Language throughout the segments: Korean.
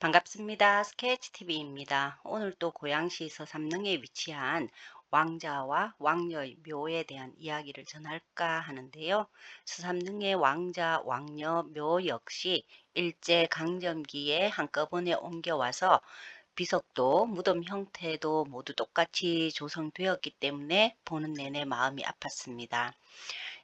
반갑습니다. 스케치TV입니다. 오늘 또 고양시 서삼릉에 위치한 왕자와 왕녀의 묘에 대한 이야기를 전할까 하는데요. 서삼릉의 왕자, 왕녀 묘 역시 일제강점기에 한꺼번에 옮겨와서 비석도 무덤 형태도 모두 똑같이 조성되었기 때문에 보는 내내 마음이 아팠습니다.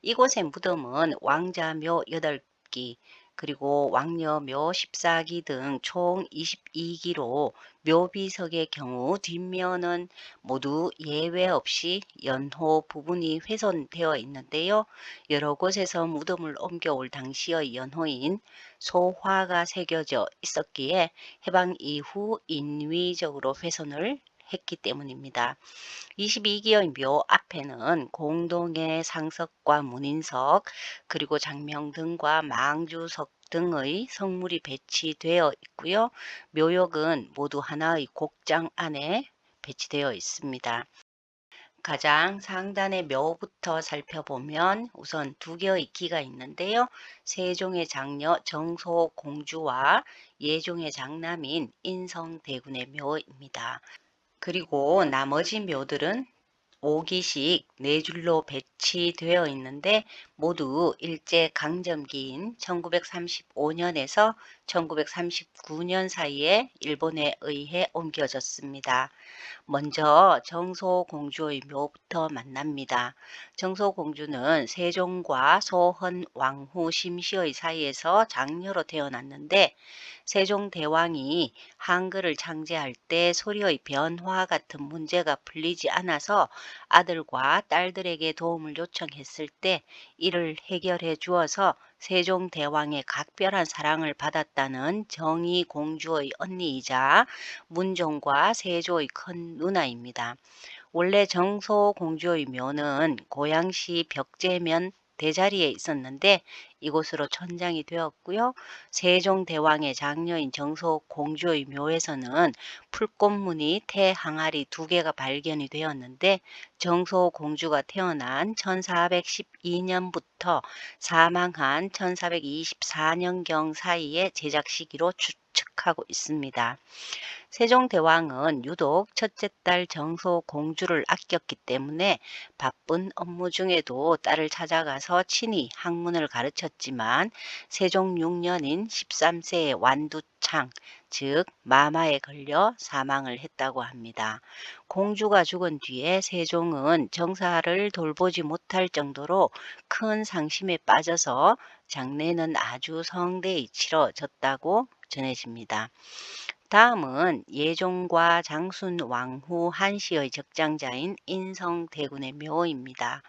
이곳의 무덤은 왕자묘 8기, 그리고 왕녀묘 14기 등 총 22기로 묘비석의 경우 뒷면은 모두 예외 없이 연호 부분이 훼손되어 있는데요. 여러 곳에서 무덤을 옮겨올 당시의 연호인 소화가 새겨져 있었기에 해방 이후 인위적으로 훼손을 했기 때문입니다. 22기의 묘 앞에는 공동의 상석과 문인석 그리고 장명등과 망주석 등의 성물이 배치되어 있고요. 묘역은 모두 하나의 곡장 안에 배치되어 있습니다. 가장 상단의 묘부터 살펴보면 우선 두 개의 기가 있는데요. 세종의 장녀 정소 공주와 예종의 장남인 인성대군의 묘입니다. 그리고 나머지 묘들은 5기씩 4줄로 배치되어 있는데 모두 일제강점기인 1935년에서 1939년 사이에 일본에 의해 옮겨졌습니다. 먼저 정소공주의 묘부터 만납니다. 정소공주는 세종과 소헌 왕후 심시의 사이에서 장녀로 태어났는데 세종대왕이 한글을 창제할 때 소리의 변화 같은 문제가 풀리지 않아서 아들과 딸들에게 도움을 요청했을 때 이를 해결해 주어서 세종대왕의 각별한 사랑을 받았다는 정의공주의 언니이자 문종과 세조의 큰 누나입니다. 원래 정소 공주의 묘는 고양시 벽제면 대자리에 있었는데 이곳으로 천장이 되었고요. 세종대왕의 장녀인 정소공주의 묘에서는 풀꽃무늬 태항아리 두 개가 발견이 되었는데 정소 공주가 태어난 1412년부터 사망한 1424년경 사이에 제작 시기로 추측 하고 있습니다. 세종대왕은 유독 첫째 딸 정소 공주를 아꼈기 때문에 바쁜 업무 중에도 딸을 찾아가서 친히 학문을 가르쳤지만 세종 6년인 13세의 완두창, 즉 마마에 걸려 사망을 했다고 합니다. 공주가 죽은 뒤에 세종은 정사를 돌보지 못할 정도로 큰 상심에 빠져서 장례는 아주 성대히 치러졌다고 전해집니다. 다음은 예종과 장순 왕후 한시의 적장자인 인성대군의 묘입니다.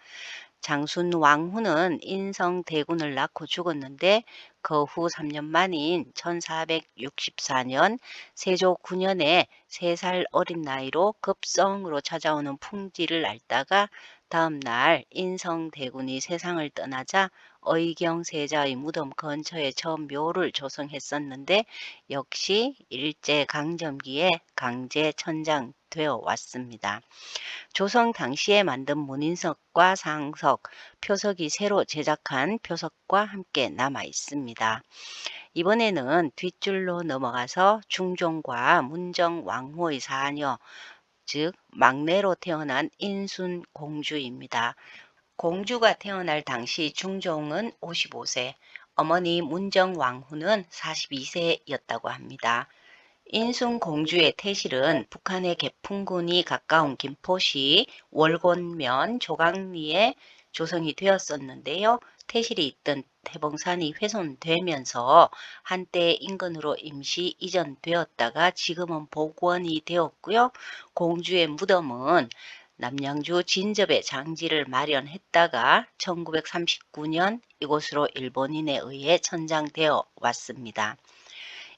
장순 왕후는 인성대군을 낳고 죽었는데 그 후 3년 만인 1464년 세조 9년에 3살 어린 나이로 급성으로 찾아오는 풍지를 앓다가 다음 날 인성대군이 세상을 떠나자 의경세자의 무덤 근처에 처음 묘를 조성했었는데 역시 일제강점기에 강제 천장 되어 왔습니다. 조성 당시에 만든 문인석과 상석, 표석이 새로 제작한 표석과 함께 남아 있습니다. 이번에는 뒷줄로 넘어가서 중종과 문정 왕후의 사녀, 즉 막내로 태어난 인순 공주입니다. 공주가 태어날 당시 중종은 55세, 어머니 문정 왕후는 42세였다고 합니다. 인순 공주의 태실은 북한의 개풍군이 가까운 김포시 월곤면 조강리에 조성이 되었었는데요. 태실이 있던 태봉산이 훼손되면서 한때 인근으로 임시 이전되었다가 지금은 복원이 되었고요. 공주의 무덤은 남양주 진접에 장지를 마련했다가 1939년 이곳으로 일본인에 의해 천장되어 왔습니다.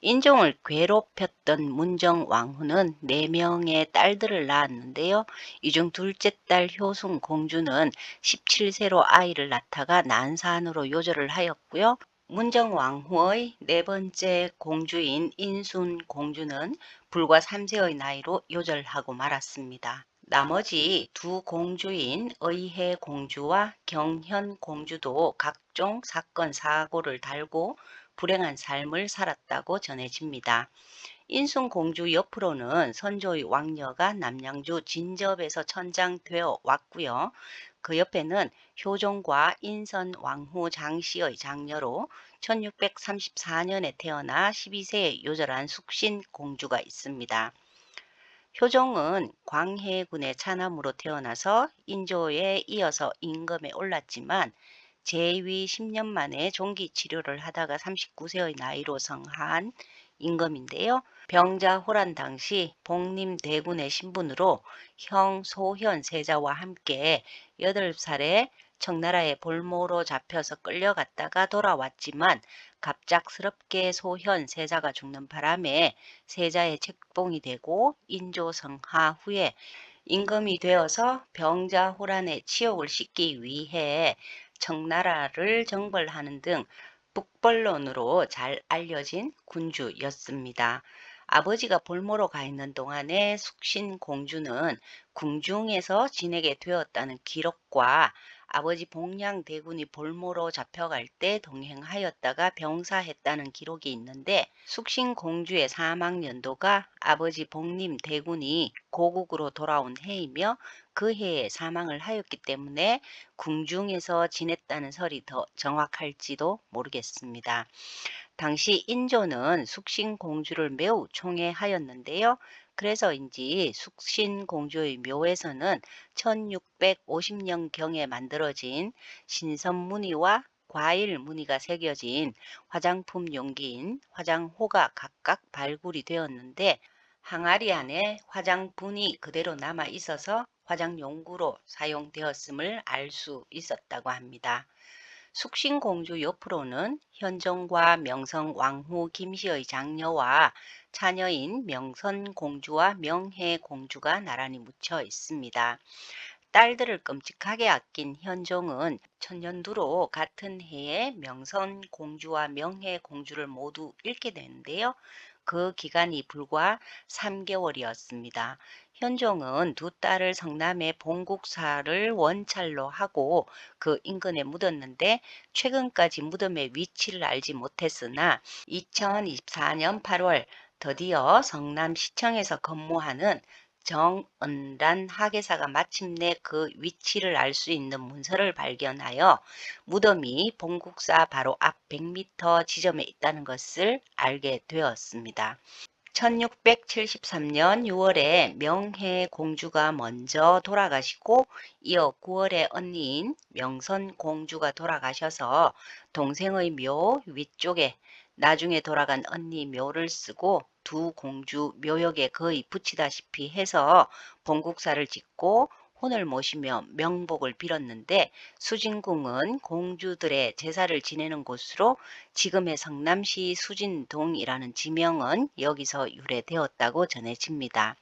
인종을 괴롭혔던 문정 왕후는 4명의 딸들을 낳았는데요. 이 중 둘째 딸 효순 공주는 17세로 아이를 낳다가 난산으로 요절을 하였고요. 문정 왕후의 네 번째 공주인 인순 공주는 불과 3세의 나이로 요절하고 말았습니다. 나머지 두 공주인 의혜 공주와 경현 공주도 각종 사건 사고를 달고 불행한 삶을 살았다고 전해집니다. 인순 공주 옆으로는 선조의 왕녀가 남양주 진접에서 천장되어 왔고요. 그 옆에는 효종과 인선 왕후 장씨의 장녀로 1634년에 태어나 12세에 요절한 숙신 공주가 있습니다. 효종은 광해군의 차남으로 태어나서 인조에 이어서 임금에 올랐지만 재위 10년 만에 종기 치료를 하다가 39세의 나이로 성한 임금인데요. 병자 호란 당시 복림 대군의 신분으로 형 소현 세자와 함께 8살에 청나라의 볼모로 잡혀서 끌려갔다가 돌아왔지만 갑작스럽게 소현 세자가 죽는 바람에 세자의 책봉이 되고 인조성하 후에 임금이 되어서 병자 호란의 치욕을 씻기 위해 청나라를 정벌하는 등 북벌론으로 잘 알려진 군주였습니다. 아버지가 볼모로 가 있는 동안에 숙신 공주는 궁중에서 지내게 되었다는 기록과 아버지 복량 대군이 볼모로 잡혀갈 때 동행하였다가 병사했다는 기록이 있는데 숙신 공주의 사망 연도가 아버지 복림 대군이 고국으로 돌아온 해이며 그 해에 사망을 하였기 때문에 궁중에서 지냈다는 설이 더 정확할지도 모르겠습니다. 당시 인조는 숙신 공주를 매우 총애하였는데요. 그래서인지 숙신 공주의 묘에서는 1650년경에 만들어진 신선무늬와 과일 무늬가 새겨진 화장품 용기인 화장호가 각각 발굴이 되었는데 항아리 안에 화장분이 그대로 남아 있어서 화장용구로 사용되었음을 알 수 있었다고 합니다. 숙신공주 옆으로는 현종과 명성 왕후 김씨의 장녀와 자녀인 명선공주와 명혜공주가 나란히 묻혀 있습니다. 딸들을 끔찍하게 아낀 현종은 천년두로 같은 해에 명선공주와 명혜공주를 모두 잃게 되는데요. 그 기간이 불과 3개월이었습니다. 현종은 두 딸을 성남의 봉국사를 원찰로 하고 그 인근에 묻었는데 최근까지 무덤의 위치를 알지 못했으나 2024년 8월 드디어 성남시청에서 근무하는 정은란 학예사가 마침내 그 위치를 알 수 있는 문서를 발견하여 무덤이 봉국사 바로 앞 100m 지점에 있다는 것을 알게 되었습니다. 1673년 6월에 명해 공주가 먼저 돌아가시고 이어 9월에 언니인 명선 공주가 돌아가셔서 동생의 묘 위쪽에 나중에 돌아간 언니 묘를 쓰고 두 공주 묘역에 거의 붙이다시피 해서 본국사를 짓고 혼을 모시며 명복을 빌었는데 수진궁은 공주들의 제사를 지내는 곳으로 지금의 성남시 수진동이라는 지명은 여기서 유래되었다고 전해집니다.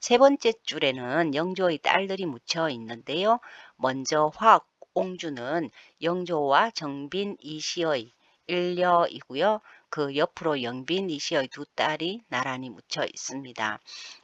세 번째 줄에는 영조의 딸들이 묻혀 있는데요. 먼저 화옥 옹주는 영조와 정빈 이시의 일녀이고요. 그 옆으로 영빈 이시의 두 딸이 나란히 묻혀 있습니다.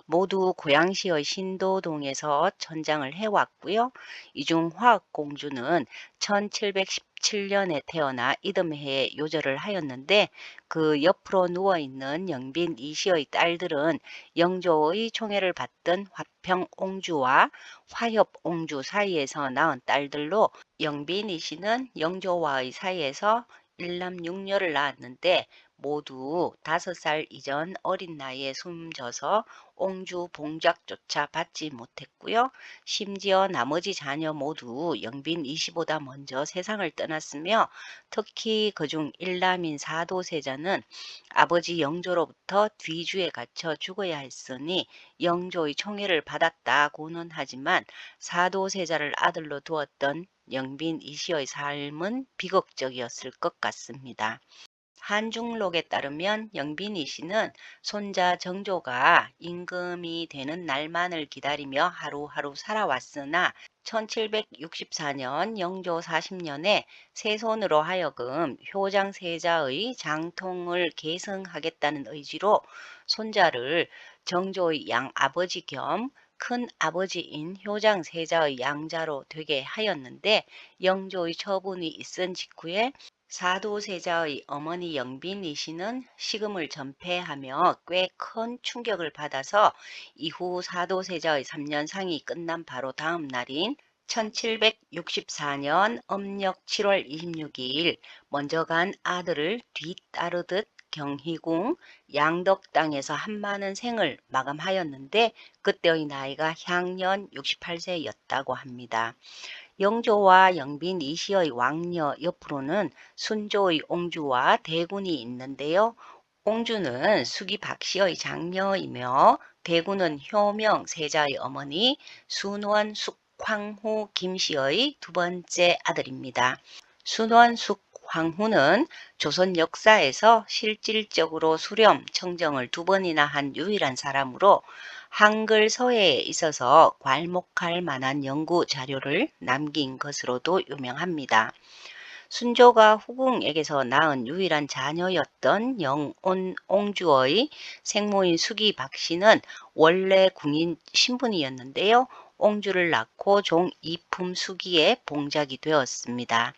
모두 고양시의 신도동에서 천장을 해왔고요. 이중 화학공주는 1717년에 태어나 이듬해에 요절을 하였는데 그 옆으로 누워있는 영빈 이시의 딸들은 영조의 총애를 받던 화평옹주와 화협옹주 사이에서 낳은 딸들로 영빈 이시는 영조와의 사이에서 일남 육녀를 낳았는데 모두 다섯 살 이전 어린 나이에 숨져서 옹주 봉작조차 받지 못했고요. 심지어 나머지 자녀 모두 영빈 25다 먼저 세상을 떠났으며 특히 그중 일남인 사도세자는 아버지 영조로부터 뒤주에 갇혀 죽어야 했으니 영조의 총애를 받았다 고는 하지만 사도세자를 아들로 두었던 영빈 이시의 삶은 비극적이었을 것 같습니다. 한중록에 따르면 영빈 이 씨는 손자 정조가 임금이 되는 날만을 기다리며 하루하루 살아왔으나 1764년 영조 40년에 세손으로 하여금 효장세자의 장통을 계승하겠다는 의지로 손자를 정조의 양아버지 겸 큰 아버지인 효장 세자의 양자로 되게 하였는데 영조의 처분이 있은 직후에 사도세자의 어머니 영빈이 씨는 식음을 전폐하며 꽤 큰 충격을 받아서 이후 사도세자의 3년상이 끝난 바로 다음 날인 1764년 음력 7월 26일 먼저 간 아들을 뒤따르듯 경희궁 양덕 땅에서 한많은 생을 마감하였는데 그때의 나이가 향년 68세였다고 합니다. 영조와 영빈 이시의 왕녀 옆으로는 순조의 옹주와 대군이 있는데요. 옹주는 수기 박씨의 장녀이며 대군은 효명 세자의 어머니 순원 숙황후 김씨의 두 번째 아들입니다. 순원 숙 황후는 조선 역사에서 실질적으로 수렴, 청정을 두 번이나 한 유일한 사람으로 한글 서예에 있어서 괄목할 만한 연구 자료를 남긴 것으로도 유명합니다. 순조가 후궁에게서 낳은 유일한 자녀였던 영온 옹주의 생모인 수기 박씨는 원래 궁인 신분이었는데요. 옹주를 낳고 종 이품 수기에 봉작이 되었습니다.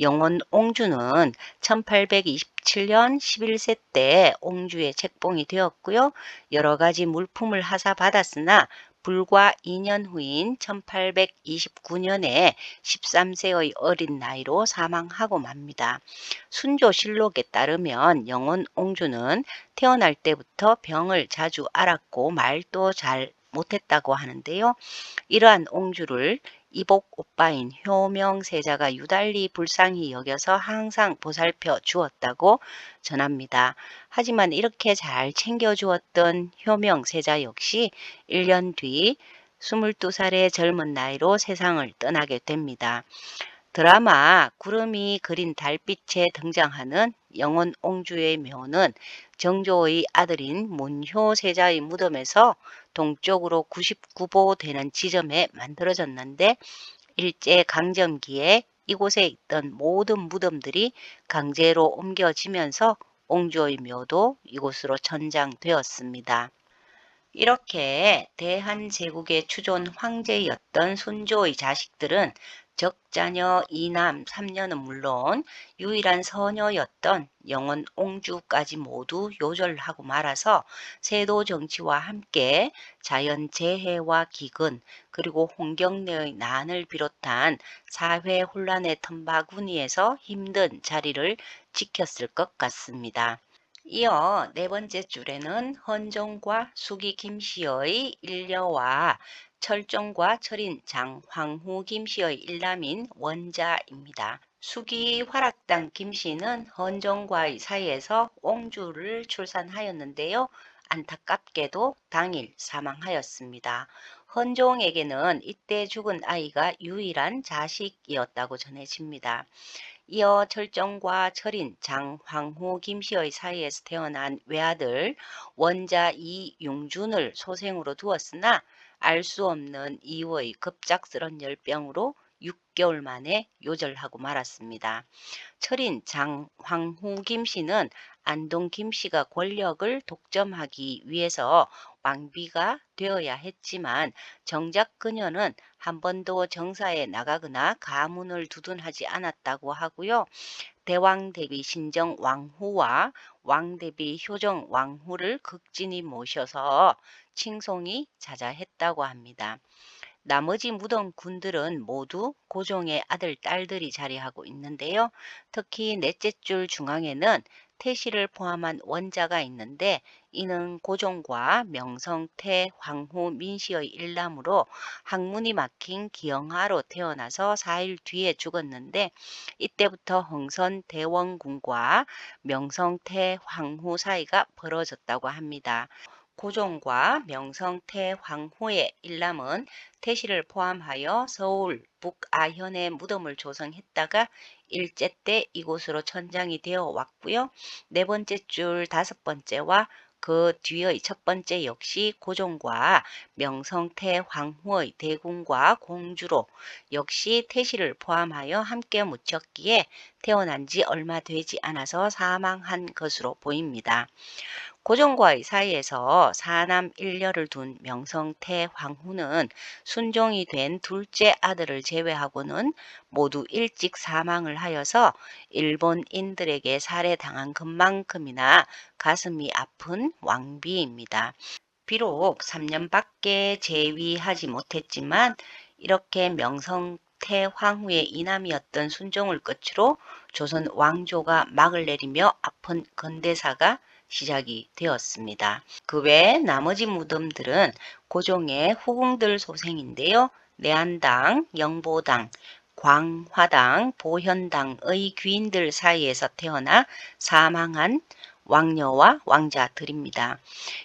영원 옹주는 1827년 11세 때 옹주의 책봉이 되었고요. 여러 가지 물품을 하사받았으나 불과 2년 후인 1829년에 13세의 어린 나이로 사망하고 맙니다. 순조실록에 따르면 영원 옹주는 태어날 때부터 병을 자주 앓았고 말도 잘 못했다고 하는데요. 이러한 옹주를 이복 오빠인 효명세자가 유달리 불쌍히 여겨서 항상 보살펴 주었다고 전합니다. 하지만 이렇게 잘 챙겨주었던 효명세자 역시 1년 뒤 22살의 젊은 나이로 세상을 떠나게 됩니다. 드라마 구름이 그린 달빛에 등장하는 영원 옹주의 묘는 정조의 아들인 문효세자의 무덤에서 동쪽으로 99보 되는 지점에 만들어졌는데 일제 강점기에 이곳에 있던 모든 무덤들이 강제로 옮겨지면서 옹주의 묘도 이곳으로 전장되었습니다. 이렇게 대한제국의 추존 황제였던 순조의 자식들은 적자녀 이남 3년은 물론 유일한 서녀였던 영원 옹주까지 모두 요절하고 말아서 세도 정치와 함께 자연 재해와 기근 그리고 홍경래의 난을 비롯한 사회 혼란의 틈바구니에서 힘든 자리를 지켰을 것 같습니다. 이어 네 번째 줄에는 헌종과 수기 김씨의 일녀와 철종과 철인 장황후 김씨의 일남인 원자입니다. 수기 화락당 김씨는 헌종과의 사이에서 옹주를 출산하였는데요. 안타깝게도 당일 사망하였습니다. 헌종에게는 이때 죽은 아이가 유일한 자식이었다고 전해집니다. 이어 철정과 철인, 장, 황후, 김씨의 사이에서 태어난 외아들 원자 이용준을 소생으로 두었으나 알 수 없는 이유의 급작스런 열병으로 6개월 만에 요절하고 말았습니다. 철인 장, 황후 김씨는 안동 김씨가 권력을 독점하기 위해서 왕비가 되어야 했지만 정작 그녀는 한 번도 정사에 나가거나 가문을 두둔하지 않았다고 하고요. 대왕 대비 신정 왕후와 왕 대비 효정 왕후를 극진히 모셔서 칭송이 자자했다고 합니다. 나머지 무덤 군들은 모두 고종의 아들, 딸들이 자리하고 있는데요. 특히 넷째 줄 중앙에는 태씨를 포함한 원자가 있는데 이는 고종과 명성태, 황후, 민씨의 일남으로 학문이 막힌 기영하로 태어나서 4일 뒤에 죽었는데 이때부터 흥선 대원군과 명성태, 황후 사이가 벌어졌다고 합니다. 고종과 명성태 황후의 일남은 태씨를 포함하여 서울 북아현에 무덤을 조성했다가 일제 때 이곳으로 천장이 되어 왔고요. 네 번째 줄 다섯 번째와 그 뒤의 첫 번째 역시 고종과 명성태 황후의 대군과 공주로 역시 태씨를 포함하여 함께 묻혔기에 태어난 지 얼마 되지 않아서 사망한 것으로 보입니다. 고종과의 사이에서 사남 일녀를 둔 명성태 황후는 순종이 된 둘째 아들을 제외하고는 모두 일찍 사망을 하여서 일본인들에게 살해당한 것만큼이나 가슴이 아픈 왕비입니다. 비록 3년밖에 재위하지 못했지만 이렇게 명성 태 황후의 이남이었던 순종을 끝으로 조선 왕조가 막을 내리며 아픈 건대사가 시작이 되었습니다. 그 외 나머지 무덤들은 고종의 후궁들 소생인데요. 내한당, 영보당, 광화당, 보현당의 귀인들 사이에서 태어나 사망한 왕녀와 왕자들입니다.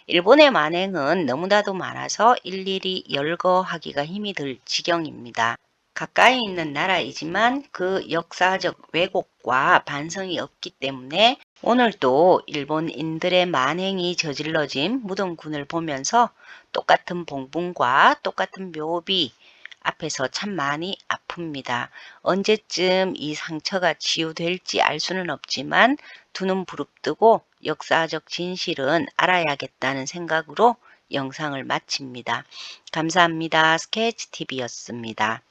일본의 만행은 너무나도 많아서 일일이 열거하기가 힘이 들 지경입니다. 가까이 있는 나라이지만 그 역사적 왜곡과 반성이 없기 때문에 오늘도 일본인들의 만행이 저질러진 무덤군을 보면서 똑같은 봉분과 똑같은 묘비 앞에서 참 많이 아픕니다. 언제쯤 이 상처가 치유될지 알 수는 없지만 두 눈 부릅뜨고 역사적 진실은 알아야겠다는 생각으로 영상을 마칩니다. 감사합니다. 스케치TV였습니다.